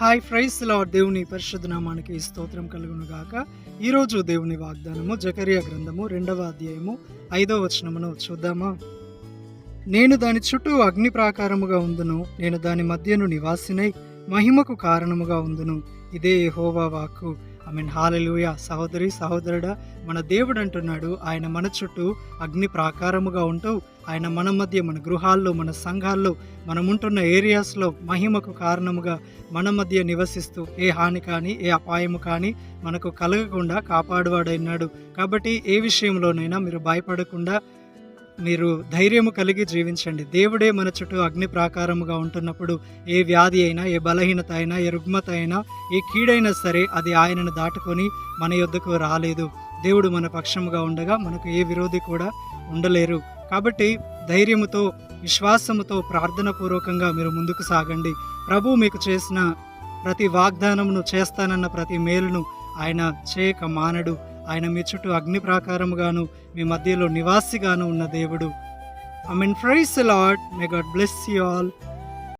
Hi fries lord దేవుని పరిశుద్ధ నామానికి స్తోత్రం కలుగును గాక ఈరోజు దేవుని వాగ్దానము జకరియా గ్రంథము రెండవ అధ్యాయము ఐదవ వచనమును చూద్దామా? నేను దాని చుట్టూ అగ్ని ప్రాకారముగా ఉందును నేను దాని మధ్యను నివాసినై మహిమకు కారణముగా ఉందును. ఇదే హోవా వాక్కు. ఐ మీన్ హాలెలుయ సహోదరి సహోదరుడా మన దేవుడు అంటున్నాడు ఆయన మన చుట్టూ అగ్ని ప్రాకారముగా ఉంటూ ఆయన మన మధ్య మన గృహాల్లో మన సంఘాల్లో మనం ఉంటున్న ఏరియాస్లో మహిమకు కారణముగా మన మధ్య నివసిస్తూ ఏ హాని కానీ ఏ అపాయము కానీ మనకు కలగకుండా కాపాడువాడైనాడు. కాబట్టి ఏ విషయంలోనైనా మీరు భయపడకుండా మీరు ధైర్యము కలిగి జీవించండి. దేవుడే మన చుట్టూ అగ్ని ప్రాకారముగా ఉంటున్నప్పుడు ఏ వ్యాధి అయినా ఏ బలహీనత అయినా ఏ రుగ్మత అయినా ఏ కీడైనా సరే అది ఆయనను దాటుకొని మన యొద్దకు రాలేదు. దేవుడు మన పక్షముగా ఉండగా మనకు ఏ విరోధి కూడా ఉండలేరు. కాబట్టి ధైర్యముతో విశ్వాసముతో ప్రార్థన పూర్వకంగా మీరు ముందుకు సాగండి. ప్రభు మీకు చేసిన ప్రతి వాగ్దానమును చేస్తానన్న ప్రతి మేలును ఆయన చేయక మానడు. ఆయన మీ చుట్టూ అగ్ని ప్రాకారముగాను మీ మధ్యలో నివాసిగాను ఉన్న దేవుడు. I mean praise Lord may God bless you all